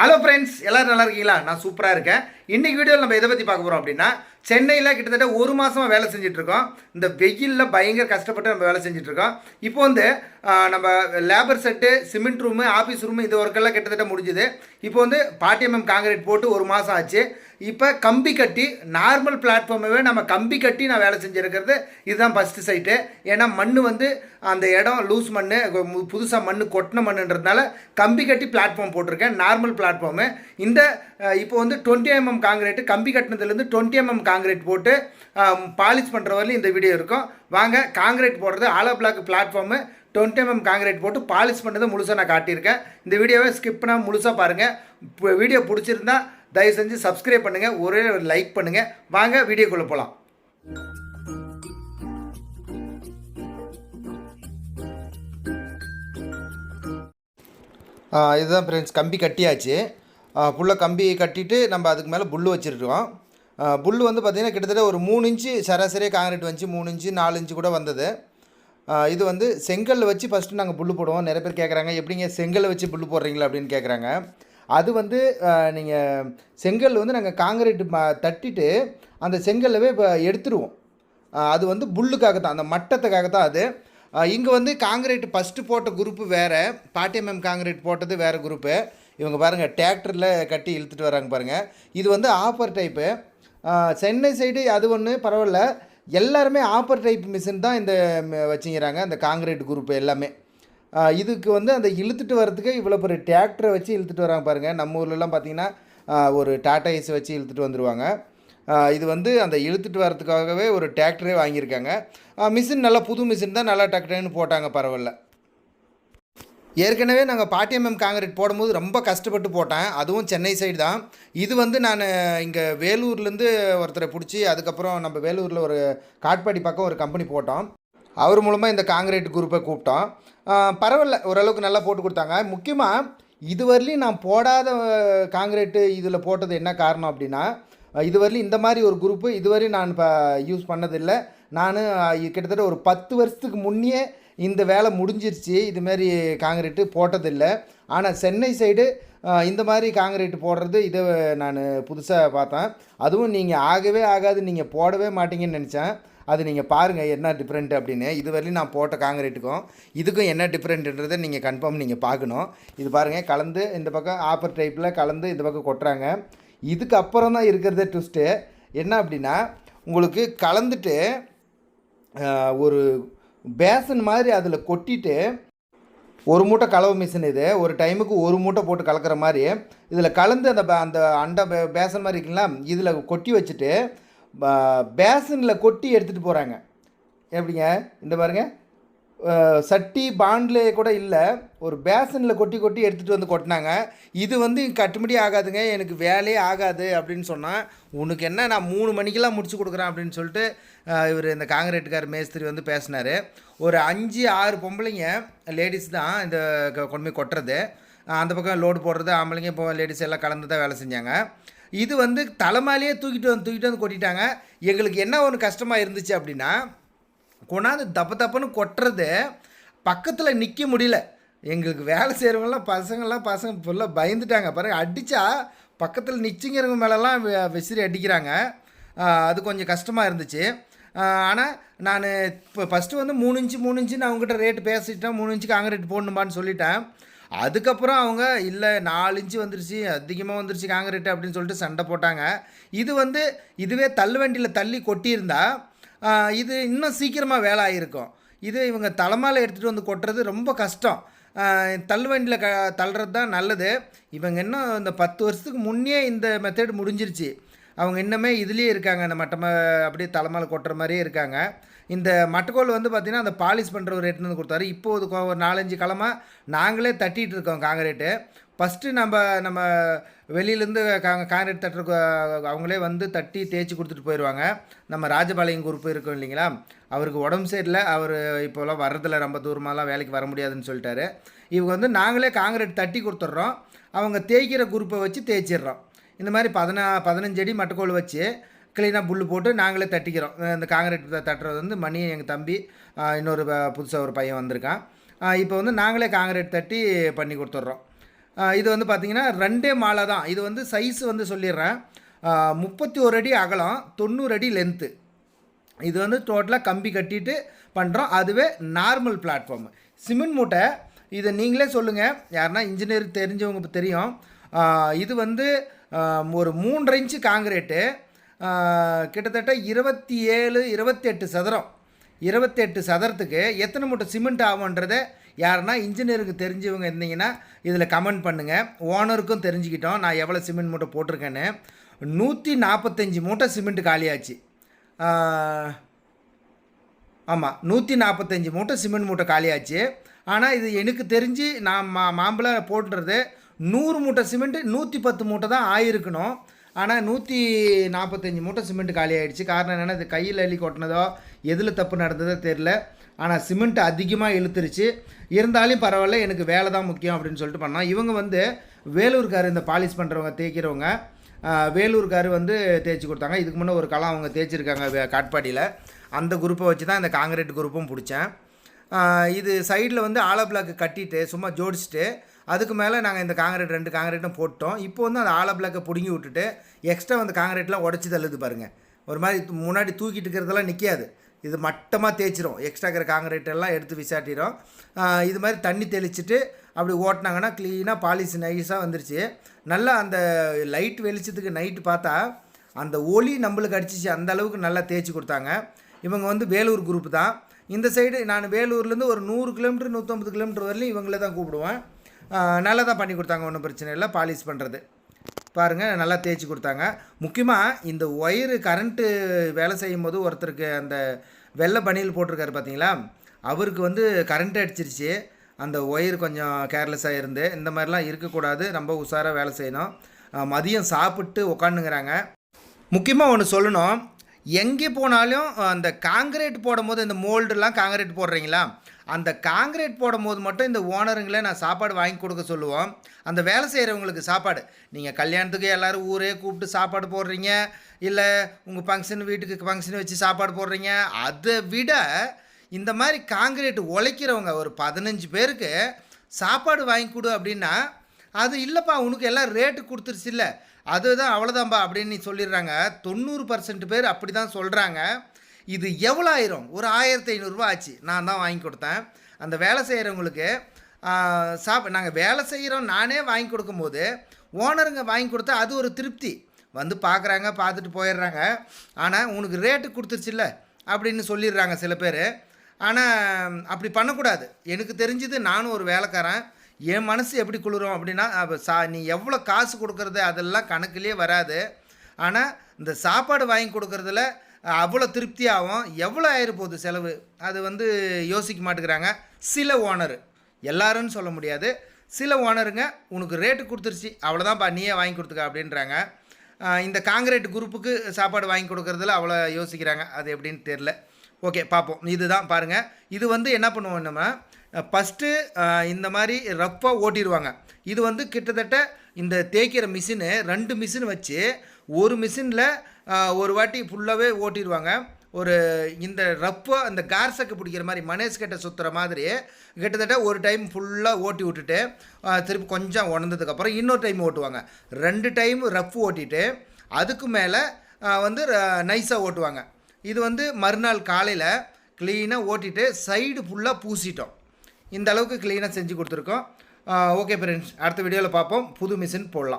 Hello friends எல்லோரும் நல்லா இருக்கீங்களா? நான் சூப்பராக இருக்கேன். இன்றைக்கி வீடியோவில் நம்ம எதை பற்றி பார்க்க போகிறோம் அப்படின்னா சென்னையில் கிட்டத்தட்ட ஒரு மாதமாக வேலை செஞ்சிட்ருக்கோம் இந்த வெயிலில் பயங்கர கஷ்டப்பட்டு நம்ம வேலை செஞ்சிட்ருக்கோம் இப்போ வந்து நம்ம labour set cement room office room இது ஒர்க்கெல்லாம் கிட்டத்தட்ட முடிஞ்சுது. இப்போ வந்து பாட்டிஎம்எம் காங்கிரீட் போட்டு ஒரு மாதம் ஆச்சு. இப்போ கம்பி கட்டி நார்மல் பிளாட்ஃபார்மவே நம்ம கம்பி கட்டி நான் வேலை செஞ்சுருக்கிறது. இதுதான் ஃபஸ்ட்டு சைட்டு ஏன்னா மண் வந்து அந்த இடம் லூஸ் மண் புதுசாக மண் கொட்டின மண்ணுன்றதுனால கம்பி கட்டி பிளாட்ஃபார்ம் போட்டிருக்கேன் நார்மல் பிளாட்ஃபார்மு இந்த இப்போ வந்து டுவெண்ட்டி எம்எம் காங்கிரீட் கம்பி கட்டினதுலேருந்து டுவெண்ட்டி எம்எம் காங்கிரீட் போட்டு பாலிஷ் பண்ணுற வரையிலும் இந்த வீடியோ இருக்கும். வாங்க காங்கிரீட் போடுறது hollow block platform twenty mm concrete போட்டு பாலிஷ் பண்ணதை முழுசாக நான் காட்டியிருக்கேன். இந்த வீடியோவை ஸ்கிப் பண்ணால் முழுசாக பாருங்கள் இப்போ வீடியோ பிடிச்சிருந்தா தயவு செஞ்சு சப்ஸ்கிரைப் பண்ணுங்கள் ஒரே ஒரு லைக் பண்ணுங்கள் வாங்க வீடியோக்குள்ளே போகலாம் இதுதான் ஃப்ரெண்ட்ஸ் கம்பி கட்டியாச்சு. ஃபுல்லாக கம்பி கட்டிட்டு நம்ம அதுக்கு மேலே புல் வச்சுருக்கோம் புல் வந்து பார்த்திங்கன்னா கிட்டத்தட்ட ஒரு மூணு இன்ச்சு சராசரியாக காங்கிரீட் வந்துச்சு மூணு இன்ச்சு நாலு இன்ச்சு கூட வந்தது. இது வந்து செங்கல் வச்சு ஃபஸ்ட்டு நாங்கள் புல் போடுவோம். நிறைய பேர் கேட்குறாங்க எப்படிங்க செங்கல் வச்சு புல் போடுறீங்களா அப்படின்னு கேட்குறாங்க அது வந்து நீங்கள் செங்கல் வந்து நாங்கள் காங்கிரீட் தட்டிட்டு அந்த செங்கல்லவே இப்போ எடுத்துருவோம். அது வந்து புல்லுக்காக தான் அந்த மட்டத்துக்காக தான் அது இங்கே வந்து காங்கிரீட் ஃபஸ்ட்டு போட்ட குரூப்பு வேறு பாட்டியம்எம் காங்கிரீட் போட்டது வேறு குரூப்பு. இவங்க பாருங்கள் டிராக்டரில் கட்டி இழுத்துட்டு வராங்க பாருங்கள் இது வந்து ஆஃபர் டைப்பு. சென்னை சைடு அது ஒன்று பரவாயில்ல. எல்லாருமே ஆப்பர் டைப் மிஷின் தான் இந்த வச்சுங்கிறாங்க அந்த காங்கிரீட் குரூப் எல்லாமே. இதுக்கு வந்து அந்த இழுத்துட்டு வரதுக்கு இவ்வளோ பெரிய டிராக்டரை வச்சு இழுத்துட்டு வராங்க பாருங்கள் நம்ம ஊர்லலாம் பார்த்தீங்கன்னா ஒரு டாட்டா ஏஸ் வச்சு இழுத்துட்டு வந்துடுவாங்க இது வந்து அந்த இழுத்துட்டு வரதுக்காகவே ஒரு டிராக்டரே வாங்கியிருக்காங்க. மிஷின் நல்லா புது மிஷின் தான் நல்லா டக்குன்னு போட்டாங்க பரவாயில்ல. ஏற்கனவே நாங்கள் பாட்டிஎம்எம் காங்கிரீட் போடும்போது ரொம்ப கஷ்டப்பட்டு போட்டேன். அதுவும் சென்னை சைடு தான். இது வந்து நான் இங்கே வேலூர்லேருந்து ஒருத்தரை பிடிச்சி அதுக்கப்புறம் நம்ம வேலூரில் ஒரு காட்பாடி பக்கம் ஒரு கம்பெனி போட்டோம். அவர் மூலமாக இந்த காங்கிரீட் குரூப்பை கூப்பிட்டோம். பரவாயில்ல ஓரளவுக்கு நல்லா போட்டு கொடுத்தாங்க. முக்கியமாக இதுவரையிலையும் நான் போடாத காங்கிரீட்டு இதில் போட்டது என்ன காரணம் அப்படின்னா இதுவரையிலும் இந்த மாதிரி ஒரு குரூப்பு இதுவரையும் நான் இப்போ யூஸ் பண்ணதில்லை. நான் கிட்டத்தட்ட ஒரு பத்து வருஷத்துக்கு முன்னே இந்த வேலை முடிஞ்சிருச்சு. இதுமாரி காங்கிரீட்டு போட்டதில்லை. ஆனால் சென்னை சைடு இந்த மாதிரி காங்கிரீட் போடுறது இதை நான் புதுசாக பார்த்தேன். அதுவும் நீங்கள் ஆகவே ஆகாது நீங்கள் போடவே மாட்டீங்கன்னு நினச்சேன். அது நீங்கள் பாருங்கள் என்ன டிஃப்ரெண்ட் அப்படின்னு. இதுவரையும் நான் போட்ட காங்கிரீட்டுக்கும் இதுக்கும் என்ன டிஃப்ரெண்ட்டுன்றதை நீங்கள் கன்ஃபார்ம் நீங்கள் பார்க்கணும். இது பாருங்கள் கலந்து இந்த பக்கம் ஆப்பர் டைப்பில் கலந்து இந்த பக்கம் கொட்டுறாங்க. இதுக்கு அப்புறம் தான் இருக்கிறதே ட்விஸ்ட்டு என்ன அப்படின்னா உங்களுக்கு கலந்துட்டு ஒரு பேசன் மாதிரி அதில் கொட்டிட்டு ஒரு மூட்டை கலவை மிஷின் இது. ஒரு டைமுக்கு ஒரு மூட்டை போட்டு கலக்கிற மாதிரி. இதில் கலந்து அந்த ப- அந்த அண்டை பேசன் மாதிரி இருக்குங்களா இதில் கொட்டி வச்சுட்டு பேசனில் கொட்டி எடுத்துகிட்டு போகிறாங்க எப்படிங்க? இந்த பாருங்க. சட்டி பாண்டில் கூட இல்லை. ஒரு பேசனில் கொட்டி கொட்டி எடுத்துகிட்டு வந்து கொட்டினாங்க. இது வந்து கட்டுப்படி ஆகாதுங்க. எனக்கு வேலையே ஆகாது அப்படின்னு சொன்னால் உனக்கு என்ன? நான் மூணு மணிக்கெல்லாம் முடிச்சு கொடுக்குறேன் அப்படின்னு சொல்லிட்டு இவர் இந்த காங்கிரீட்டுக்கார் மேஸ்திரி வந்து பேசினார். ஒரு அஞ்சு ஆறு பொம்பளைங்க லேடிஸ் தான் இந்த க- கொண்டு போய் கொட்டுறது. அந்த பக்கம் லோடு போடுறது ஆம்பளைங்க இப்போ லேடிஸ் எல்லாம் கலந்து தான் வேலை செஞ்சாங்க. இது வந்து தலைமையிலேயே தூக்கிட்டு வந்து தூக்கிட்டு வந்து கொட்டிட்டாங்க. எங்களுக்கு என்ன ஒன்று கஷ்டமாக இருந்துச்சு அப்படின்னா கொண்டாந்து தப்பு தப்புன்னு கொட்டுறது பக்கத்தில் நிற்க முடியல. எங்களுக்கு வேலை செய்கிறவங்களாம் பசங்கள்லாம் பசங்க ஃபுல்லாக பயந்துட்டாங்க. பாருங்க அடித்தா பக்கத்தில் நிச்சிங்கிறவங்க மேலெல்லாம் விசிறி அடிக்கிறாங்க. அது கொஞ்சம் கஷ்டமாக இருந்துச்சு. ஆனால் நான் இப்போ ஃபஸ்ட்டு வந்து மூணு இன்ச்சு மூணு இன்ச்சு நான் அவங்ககிட்ட ரேட்டு பேசிட்டேன். மூணு இன்ச்சுக்கு காங்கிரீட் போடணுமான்னு சொல்லிட்டேன். அதுக்கப்புறம் அவங்க இல்லை நாலு இன்ச்சு வந்துருச்சு அதிகமாக வந்துருச்சு காங்கிரீட்டு அப்படின்னு சொல்லிட்டு சண்டை போட்டாங்க. இது வந்து இதுவே தள்ளுவண்டியில் தள்ளி கொட்டியிருந்தா இது இன்னும் சீக்கிரமாக வேலை ஆகிருக்கும் இது இவங்க தலைமையில் எடுத்துகிட்டு வந்து கொட்டுறது ரொம்ப கஷ்டம். தள்ளுவண்டியில் க தள்ளுறது தான் நல்லது. இவங்க இன்னும் இந்த பத்து வருஷத்துக்கு முன்னே இந்த மெத்தட் முடிஞ்சிருச்சு. அவங்க இன்னுமே இதுலேயே இருக்காங்க. அந்த மட்டமாக அப்படியே தலைமையில் கொட்டுற மாதிரியே இருக்காங்க. இந்த மட்டக்கோல் வந்து பார்த்திங்கன்னா அந்த பாலிஷ் பண்ணுற ஒரு ரேட்னு வந்து கொடுத்தாரு. இப்போ இது ஒரு நாலஞ்சு கிழமை நாங்களே தட்டிகிட்டு இருக்கோம் காங்கிரேட்டு. ஃபஸ்ட்டு நம்ம நம்ம வெளியிலேருந்து காங்க காங்கிரீட் தட்டுற அவங்களே வந்து தட்டி தேய்ச்சி கொடுத்துட்டு போயிடுவாங்க நம்ம ராஜபாளையம் குரூப் இருக்கும் இல்லைங்களா? அவருக்கு உடம்பு சரியில்லை. அவர் இப்போலாம் வர்றதில்ல. ரொம்ப தூரமாலாம் வேலைக்கு வர முடியாதுன்னு சொல்லிட்டாரு. இவங்க வந்து நாங்களே காங்கிரீட் தட்டி கொடுத்துட்றோம். அவங்க தேய்க்கிற குரூப்பை வச்சு தேய்ச்சிடுறோம். இந்த மாதிரி பதினா பதினஞ்சு அடி மட்டக்கோல் வச்சு க்ளீனாக புல் போட்டு நாங்களே தட்டிக்கிறோம். இந்த காங்கிரீட் தட்டுறது வந்து மணி எங்கள் தம்பி இன்னொரு புதுசாக ஒரு பையன் வந்திருக்கான். இப்போ வந்து நாங்களே காங்கிரீட் தட்டி பண்ணி கொடுத்துட்றோம். இது வந்து பார்த்தீங்கன்னா ரெண்டே மாலை தான். இது வந்து சைஸ் வந்து சொல்லிடுறேன். முப்பத்தி ஒரு அடி அகலம் தொண்ணூறு அடி லென்த்து இது வந்து டோட்டலாக கம்பி கட்டிட்டு பண்ணுறோம் அதுவே நார்மல் பிளாட்ஃபார்ம் சிமெண்ட் மூட்டை இதை நீங்களே சொல்லுங்கள் யாருன்னா இன்ஜினியர் தெரிஞ்சவங்க தெரியும். இது வந்து ஒரு மூன்றரை இன்ச்சு காங்கிரீட்டு கிட்டத்தட்ட இருபத்தி ஏழு இருபத்தெட்டு சதுரம். இருபத்தெட்டு சதுரத்துக்கு எத்தனை மூட்டை சிமெண்ட் ஆகுன்றதை யாருன்னா இன்ஜினியருக்கு தெரிஞ்சவங்க இருந்தீங்கன்னா இதில் கமெண்ட் பண்ணுங்கள் ஓனருக்கும் தெரிஞ்சுக்கிட்டோம் நான் எவ்வளோ சிமெண்ட் மூட்டை போட்டிருக்கேன்னு. நூற்றி நாற்பத்தஞ்சு மூட்டை சிமெண்ட் காலியாச்சு. ஆமாம் நூற்றி நாற்பத்தஞ்சு மூட்டை சிமெண்ட் மூட்டை காலியாச்சு. ஆனால் இது எனக்கு தெரிஞ்சு நான் மா மாம்பழம் போட்டுறது நூறு மூட்டை சிமெண்ட்டு நூற்றி பத்து மூட்டை தான் ஆயிருக்கணும். ஆனால் நூற்றி நாற்பத்தஞ்சு மூட்டை சிமெண்ட் காலி ஆயிடுச்சு. காரணம் என்னென்னா இது கையில் அள்ளி கொட்டினதோ எதில் தப்பு நடந்ததோ தெரில ஆனால் சிமெண்ட் அதிகமாக இழுத்துருச்சு. இருந்தாலும் பரவாயில்ல எனக்கு வேலை தான் முக்கியம் அப்படின்னு சொல்லிட்டு பண்ணோம். இவங்க வந்து வேலூர்கார் இந்த பாலிஷ் பண்ணுறவங்க தேய்க்கிறவங்க வேலூர்காரு வேலூர்கார் வந்து தேய்ச்சி கொடுத்தாங்க. இதுக்கு முன்னே ஒரு களம் அவங்க தேய்ச்சிருக்காங்க காட்பாடியில். அந்த குரூப்பை வச்சு தான் இந்த காங்கிரீட் குரூப்பும் பிடிச்சேன். இது சைடில் வந்து ஆலோ பிளாக் கட்டிட்டு சும்மா ஜோடிச்சுட்டு அதுக்கு மேலே நாங்கள் இந்த காங்கிரீட் ரெண்டு காங்கிரீட்டும் போட்டோம். இப்போ வந்து அந்த ஆலோ பிளாக்கை பிடுங்கி விட்டுட்டு எக்ஸ்ட்ரா வந்து காங்கிரீட்லாம் உடச்சி தள்ளுது பாருங்கள் ஒரு மாதிரி முன்னாடி தூக்கிட்டு இருக்கிறதெல்லாம் நிற்காது இது மட்டமாக தேய்ச்சிரும். எக்ஸ்ட்ரா இருக்கிற காங்கிரீட் எல்லாம் எடுத்து விசாட்டிடும் இது மாதிரி தண்ணி தெளிச்சுட்டு அப்படி ஓட்டினாங்கன்னா க்ளீனாக பாலிஷ் நைஸாக வந்துருச்சு. நல்லா அந்த லைட் வெளிச்சத்துக்கு நைட்டு பார்த்தா அந்த ஒளி நம்மளுக்கு அடிச்சிச்சு. அந்த அளவுக்கு நல்லா தேய்ச்சி கொடுத்தாங்க. இவங்க வந்து வேலூர் குரூப் தான். இந்த சைடு நான் வேலூர்லேருந்து ஒரு நூறு கிலோமீட்டர் நூற்றம்பது கிலோமீட்டர் வரலையும் இவங்கள தான் கூப்பிடுவேன். நல்லா தான் பண்ணி கொடுத்தாங்க ஒன்றும் பிரச்சனை இல்லை. பாலிஷ் பண்ணுறது பாருங்கள் நல்லா தேய்ச்சி கொடுத்தாங்க. முக்கியமாக இந்த ஒயரு கரண்ட்டு வேலை செய்யும் போது ஒருத்தருக்கு அந்த வெள்ளை பனியில் போட்டிருக்காரு பார்த்தீங்களா அவருக்கு வந்து கரண்ட் அடிச்சிருச்சு. அந்த ஒயர் கொஞ்சம் கேர்லெஸ்ஸாக இருந்து இந்த மாதிரிலாம் இருக்கக்கூடாது. ரொம்ப உஷாராக வேலை செய்யணும். மதியம் சாப்பிட்டு உக்காந்துங்கிறாங்க. முக்கியமாக ஒன்று சொல்லணும். எங்கே போனாலும் அந்த காங்கிரீட் போடும்போது இந்த மோல்டுலாம் காங்கிரீட் போடுறீங்களா? அந்த காங்கிரீட் போடும்போது மட்டும் இந்த ஓனருங்களே நான் சாப்பாடு வாங்கி கொடுக்க சொல்லுவோம். அந்த வேலை செய்கிறவங்களுக்கு சாப்பாடு. நீங்கள் கல்யாணத்துக்கு எல்லோரும் ஊரே கூப்பிட்டு சாப்பாடு போடுறீங்க. இல்லை உங்கள் ஃபங்க்ஷன் வீட்டுக்கு ஃபங்க்ஷன் வச்சு சாப்பாடு போடுறீங்க. அதை விட இந்த மாதிரி காங்கிரீட் உழைக்கிறவங்க ஒரு பதினஞ்சு பேருக்கு சாப்பாடு வாங்கி கொடு அப்படின்னா அது இல்லைப்பா உனக்கு எல்லாம் ரேட்டு கொடுத்துருச்சு இல்லை. அதுதான் அவ்வளோதான்பா அப்படின்னு நீ சொல்லிடுறாங்க. தொண்ணூறு பர்சன்ட் பேர் அப்படி தான் சொல்கிறாங்க இது எவ்வளோ ஆயிரும் ஒரு ஆயிரத்தி ஐநூறுரூவா ஆச்சு. நான் தான் வாங்கி கொடுத்தேன். அந்த வேலை செய்கிறவங்களுக்கு சாப் நாங்கள் வேலை செய்கிறோம் நானே வாங்கி கொடுக்கும்போது ஓனருங்க வாங்கி கொடுத்தா அது ஒரு திருப்தி. வந்து பார்க்குறாங்க பார்த்துட்டு போயிடுறாங்க. ஆனால் உனக்கு ரேட்டு கொடுத்துருச்சுல்ல? அப்படின்னு சொல்லிடுறாங்க சில பேர். ஆனால் அப்படி பண்ணக்கூடாது. எனக்கு தெரிஞ்சது நானும் ஒரு வேலைக்காரன். என் மனசு எப்படி குளிரும் அப்படின்னா சா நீ எவ்வளோ காசு கொடுக்குறது அதெல்லாம் கணக்குலேயே வராது. ஆனால் இந்த சாப்பாடு வாங்கி கொடுக்குறதுல அவ்வளோ திருப்தியாகும். எவ்வளோ ஆயிரப்போகுது செலவு? அது வந்து யோசிக்க மாட்டேங்கிறாங்க. சில ஓனர். எல்லாருன்னு சொல்ல முடியாது. சில ஓனருங்க உனக்கு ரேட்டு கொடுத்துருச்சு. அவ்வளோதான்ப்பா நீயே வாங்கி கொடுத்துக்க அப்படின்றாங்க. இந்த காங்கிரீட் குரூப்புக்கு சாப்பாடு வாங்கி கொடுக்குறதுல அவ்வளோ யோசிக்கிறாங்க. அது எப்படின்னு தெரில ஓகே பார்ப்போம். இதுதான் பாருங்கள் இது வந்து என்ன பண்ணுவோம் நம்ம? ஃபஸ்ட்டு இந்த மாதிரி ரஃப்பாக ஓட்டிடுவாங்க. இது வந்து கிட்டத்தட்ட இந்த தேய்க்கிற மிஷினு ரெண்டு மிஷின் வச்சு ஒரு மிஷினில் ஒரு வாட்டி ஃபுல்லாகவே ஓட்டிடுவாங்க. ஒரு இந்த ரஃப்பாக அந்த கார்சக்கு பிடிக்கிற மாதிரி மனேஷ் கிட்ட சுற்றுற மாதிரி கிட்டத்தட்ட ஒரு டைம் ஃபுல்லாக ஓட்டி விட்டுட்டு திருப்பி கொஞ்சம் உணர்ந்ததுக்கப்புறம் இன்னொரு டைம் ஓட்டுவாங்க. ரெண்டு டைம் ரஃப் ஓட்டிட்டு அதுக்கு மேலே வந்து நைஸாக ஓட்டுவாங்க. இது வந்து மறுநாள் காலையில் க்ளீனாக ஓட்டிட்டு சைடு ஃபுல்லாக பூசிட்டோம். இந்த அளவுக்கு க்ளீனாக செஞ்சு கொடுத்துருக்கோம். ஓகே ஃப்ரெண்ட்ஸ் அடுத்த வீடியோவில் பார்ப்போம். புது மிஷின் போடலாம்.